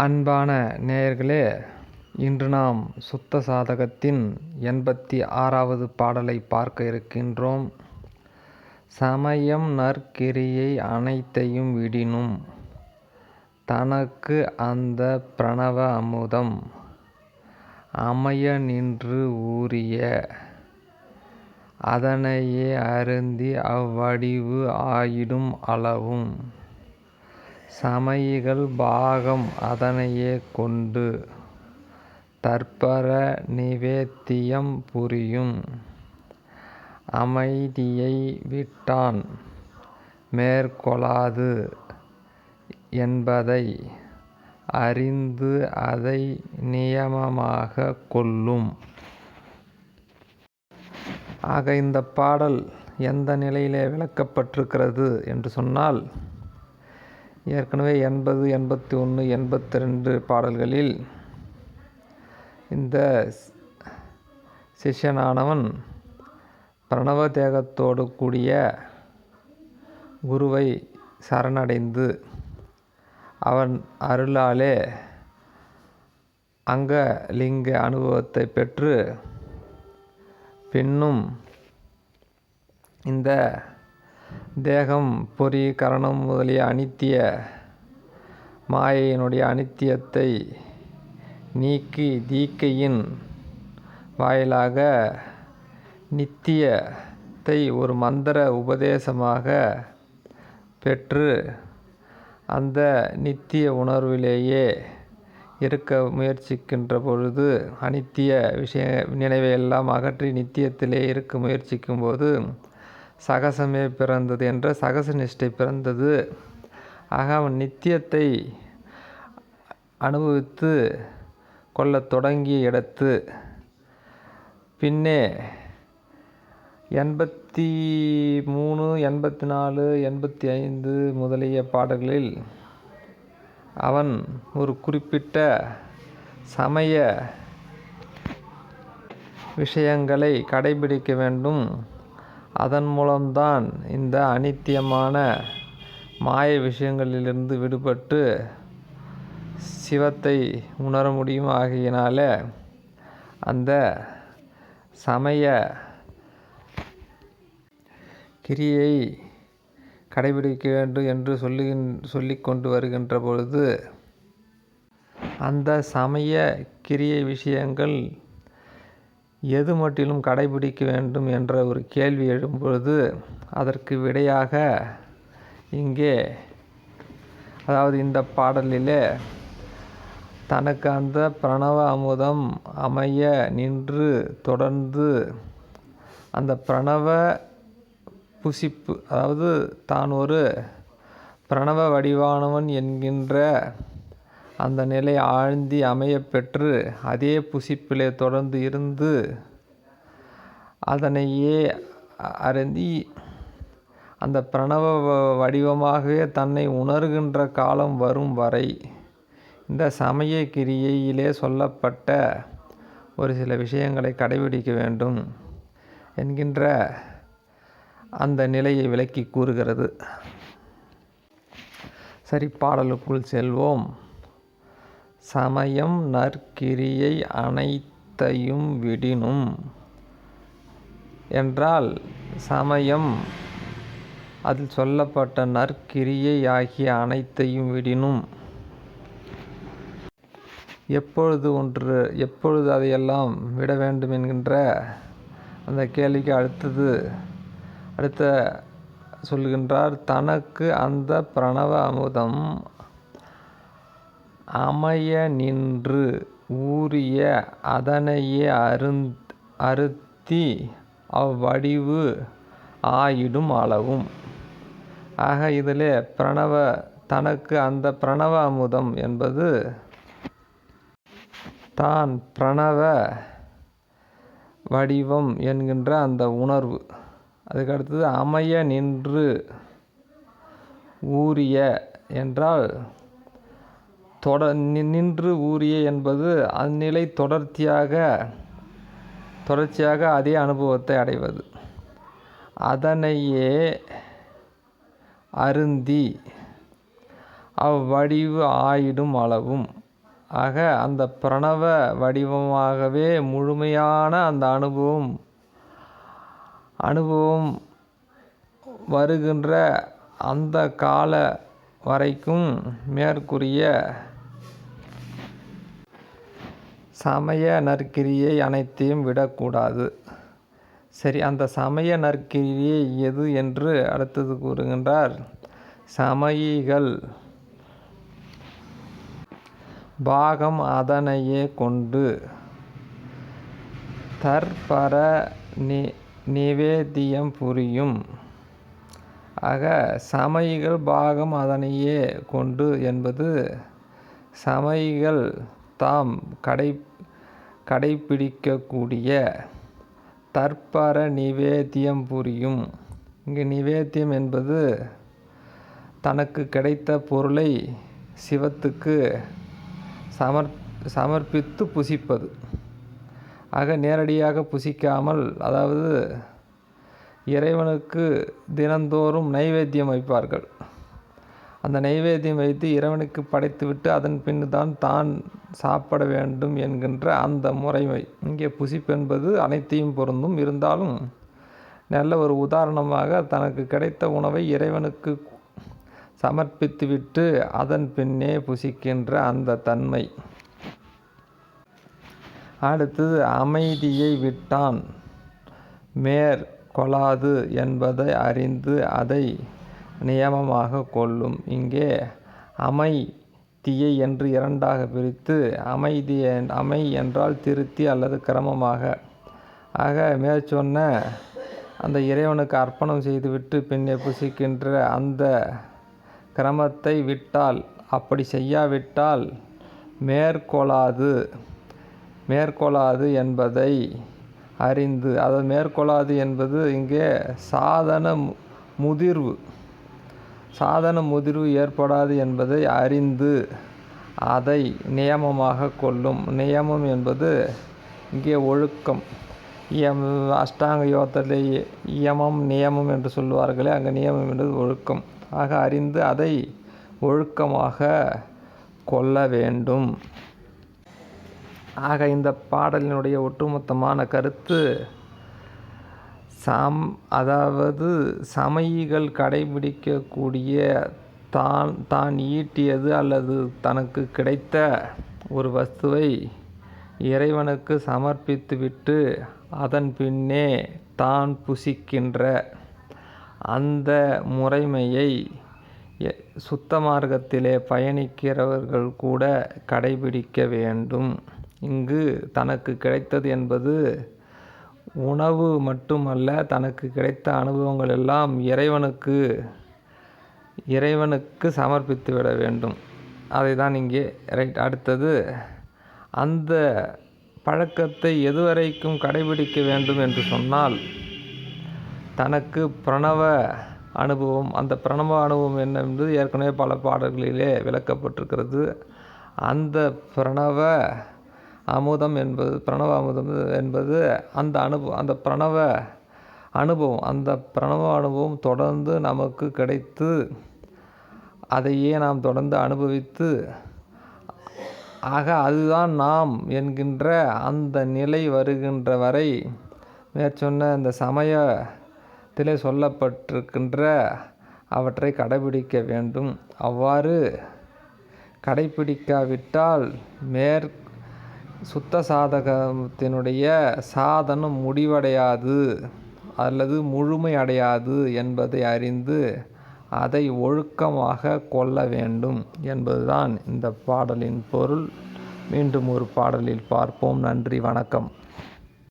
அன்பான நேயர்களே இன்று நாம் சுத்த சாதகத்தின் எண்பத்தி ஆறாவது பாடலை பார்க்க இருக்கின்றோம். சமயம் நற்கிரியை அனைத்தையும் விடினும். தனக்கு அந்த பிரணவ அமுதம் அமைய நின்று ஊறிய. அதனையே அருந்தி அவ்வடிவு ஆயிடும் அளவும். சமயிகள் பாகம் அதனையே கொண்டு தற்பர நிவேத்தியம் புரியும் அமைதியை விட்டான் மேற்கொளாது என்பதை அறிந்து அதை நியமமாகக் கொள்ளும். ஆக இந்த பாடல் எந்த நிலையிலே விளக்கப்பட்டிருக்கிறது என்று சொன்னால் ஏற்கனவே எண்பது எண்பத்தி ஒன்று எண்பத்தி ரெண்டு பாடல்களில் இந்த சிஷ்யனானவன் பிரணவ தேகத்தோடு கூடிய குருவை சரணடைந்து அவன் அருளாலே அங்க லிங்க அனுபவத்தை பெற்று பின்னும் இந்த தேகம் பொறி கரணம் முதலிய அனித்திய மாயையினுடைய அனித்தியத்தை நீக்கி தீக்கையின் வாயிலாக நித்தியத்தை ஒரு மந்திர உபதேசமாக பெற்று அந்த நித்திய உணர்விலேயே இருக்க முயற்சிக்கின்ற பொழுது அனித்திய விஷய நினைவை எல்லாம் அகற்றி நித்தியத்திலே இருக்க முயற்சிக்கும்போது சகசமே பிறந்தது என்ற சகச நிஷ்டை பிறந்தது. ஆக அவன் நித்தியத்தை அனுபவித்து கொள்ளத் தொடங்கிய இடத்து. பின்னே எண்பத்தி மூணு எண்பத்தி நாலு எண்பத்தி ஐந்து முதலிய பாடல்களில் அவன் ஒரு குறிப்பிட்ட சமய விஷயங்களை கடைபிடிக்க வேண்டும். அதன் மூலம்தான் இந்த அனித்தியமான மாய விஷயங்களிலிருந்து விடுபட்டு சிவத்தை உணர முடியும் ஆகையினால அந்த சமய கிரியை கடைபிடிக்க வேண்டும் என்று சொல்லுகின் சொல்லி கொண்டு வருகின்ற பொழுது அந்த சமய கிரியை விஷயங்கள் எது மட்டிலும் கடைபிடிக்க வேண்டும் என்ற ஒரு கேள்வி எழும்பொழுது அதற்கு விடையாக இங்கே அதாவது இந்த பாடலிலே தனக்கு அந்த பிரணவ அமுதம் அமைய நின்று தொடர்ந்து அந்த பிரணவ புசிப்பு அதாவது தான் ஒரு பிரணவ வடிவானவன் என்கின்ற அந்த நிலை ஆழ்ந்தி அமையப்பெற்று அதே புசிப்பிலே தொடர்ந்து இருந்து அதனையே அருந்தி அந்த பிரணவ வடிவமாகவே தன்னை உணர்கின்ற காலம் வரும் வரை இந்த சமய கிரியையிலே சொல்லப்பட்ட ஒரு சில விஷயங்களை கடைபிடிக்க வேண்டும் என்கின்ற அந்த நிலையை விளக்கி கூறுகிறது. சரி பாடலுக்குள் செல்வோம். சமயம் நற்கிரியை அனைத்தையும் விடினும். என்றால் சமயம் அதில் சொல்லப்பட்ட நற்கிரியை ஆகிய அனைத்தையும் விடினும். எப்பொழுது ஒன்று எப்பொழுது அதையெல்லாம் விட வேண்டும் என்கின்ற அந்த கேள்விக்கு அடுத்தது அடுத்த சொல்லுகின்றார் தனக்கு அந்த பிரணவ அமுதம் அமைய நின்று ஊறிய அதனையே அருந் அருத்தி அவ்வடிவு ஆயிடும் அளவும். ஆக இதிலே பிரணவ தனக்கு அந்த பிரணவ அமுதம் என்பது தான் பிரணவ வடிவம் என்கின்ற அந்த உணர்வு. அதுக்கடுத்தது அமைய நின்று ஊறிய என்றால் தொட நின்று ஊறிய என்பது அந்நிலை தொடர்ச்சியாக தொடர்ச்சியாக அதே அனுபவத்தை அடைவது. அதனையே அருந்தி அவ்வடிவு ஆயிடும் அளவும். ஆக அந்த பிரணவ வடிவமாகவே முழுமையான அந்த அனுபவம் அனுபவம் வருகின்ற அந்த கால வரைக்கும் மேற்கூறிய சமய நற்கிரியை அனைத்தையும் விடக்கூடாது. சரி அந்த சமய நற்கிரியை எது என்று அடுத்தது கூறுகின்றார். சமயிகள் பாகம் அதனையே கொண்டு தற்பர நி நிவேதியம் புரியும். ஆக சமயிகள் பாகம் அதனையே கொண்டு என்பது சமயிகள் தாம் கடை கடைப்பிடிக்கக்கூடிய தற்பர நிவேத்தியம் புரியும். இங்கு நிவேத்தியம் என்பது தனக்கு கிடைத்த பொருளை சிவத்துக்கு சமர் சமர்ப்பித்து புசிப்பது. ஆக நேரடியாக புசிக்காமல் அதாவது இறைவனுக்கு தினந்தோறும் நைவேத்தியம் வைப்பார்கள். அந்த நைவேத்தியம் வைத்து இறைவனுக்கு படைத்துவிட்டு அதன் பின் தான் தான் சாப்பிட வேண்டும் என்கின்ற அந்த முறைமை. இங்கே புசிப்பென்பது அனைத்தையும் பொருந்தும். இருந்தாலும் நல்ல ஒரு உதாரணமாக தனக்கு கிடைத்த உணவை இறைவனுக்கு சமர்ப்பித்துவிட்டு அதன் பின்னே புசிக்கின்ற அந்த தன்மை. அடுத்தது அமைதியை விட்டான். மேற்கொள்ளாது என்பதை அறிந்து அதை நியமமாக கொள்ளும். இங்கே அமை தியை என்று இரண்டாக பிரித்து அமைதி அமை என்றால் திருத்தி அல்லது கிரமமாக. ஆக மேற்சொன்ன அந்த இறைவனுக்கு அர்ப்பணம் செய்துவிட்டு பின்னே புசிக்கின்ற அந்த கிரமத்தை விட்டால் அப்படி செய்யாவிட்டால் மேற்கொள்ளாது மேற்கொள்ளாது என்பதை அறிந்து அதை மேற்கொள்ளாது என்பது இங்கே சாதன முதிர்வு. சாதன முதிர்வு ஏற்படாது என்பதை அறிந்து அதை நியமமாக கொள்ளும். நியமம் என்பது இங்கே ஒழுக்கம். இயம் அஷ்டாங்க யோகத்திலே இயமம் நியமம் என்று சொல்லுவார்களே அங்கே நியமம் என்பது ஒழுக்கம். ஆக அறிந்து அதை ஒழுக்கமாக கொள்ள வேண்டும். ஆக இந்த பாடலினுடைய ஒட்டுமொத்தமான கருத்து சம் அதாவது சமயிகள் கடைபிடிக்கக்கூடிய தான் தான் ஈட்டியது அல்லது தனக்கு கிடைத்த ஒரு வஸ்துவை இறைவனுக்கு சமர்ப்பித்துவிட்டு அதன் பின்னே தான் புசிக்கின்ற அந்த முறைமையை சுத்த மார்க்கத்திலே பயணிக்கிறவர்கள் கூட கடைபிடிக்க வேண்டும். இங்கு தனக்கு கிடைத்தது என்பது உணவு மட்டுமல்ல தனக்கு கிடைத்த அனுபவங்கள் எல்லாம் இறைவனுக்கு இறைவனுக்கு சமர்ப்பித்து விட வேண்டும். அதை தான் இங்கே ரைட் அடுத்தது அந்த பழக்கத்தை எதுவரைக்கும் கடைபிடிக்க வேண்டும் என்று சொன்னால் தனக்கு பிரணவ அனுபவம் அந்த பிரணவ அனுபவம் என்ன என்பது ஏற்கனவே பல பாடல்களிலே விளக்கப்பட்டிருக்கிறது. அந்த பிரணவ அமுதம் என்பது பிரணவ அமுதம் என்பது அந்த அனுபவம் அந்த பிரணவ அனுபவம் அந்த பிரணவ அனுபவம் தொடர்ந்து நமக்கு கிடைத்து அதையே நாம் தொடர்ந்து அனுபவித்து ஆக அதுதான் நாம் என்கின்ற அந்த நிலை வருகின்ற வரை மேற்சொன்ன இந்த சமயத்திலே சொல்லப்பட்டிருக்கின்ற அவற்றை கடைபிடிக்க வேண்டும். அவ்வாறு கடைபிடிக்காவிட்டால் மேற் சுத்த சாதகத்தினுடைய சாதனம் முடிவடையாது அல்லது முழுமை அடையாது என்பதை அறிந்து அதை ஒழுக்கமாக கொள்ள வேண்டும் என்பதுதான் இந்த பாடலின் பொருள். மீண்டும் ஒரு பாடலில் பார்ப்போம். நன்றி வணக்கம்.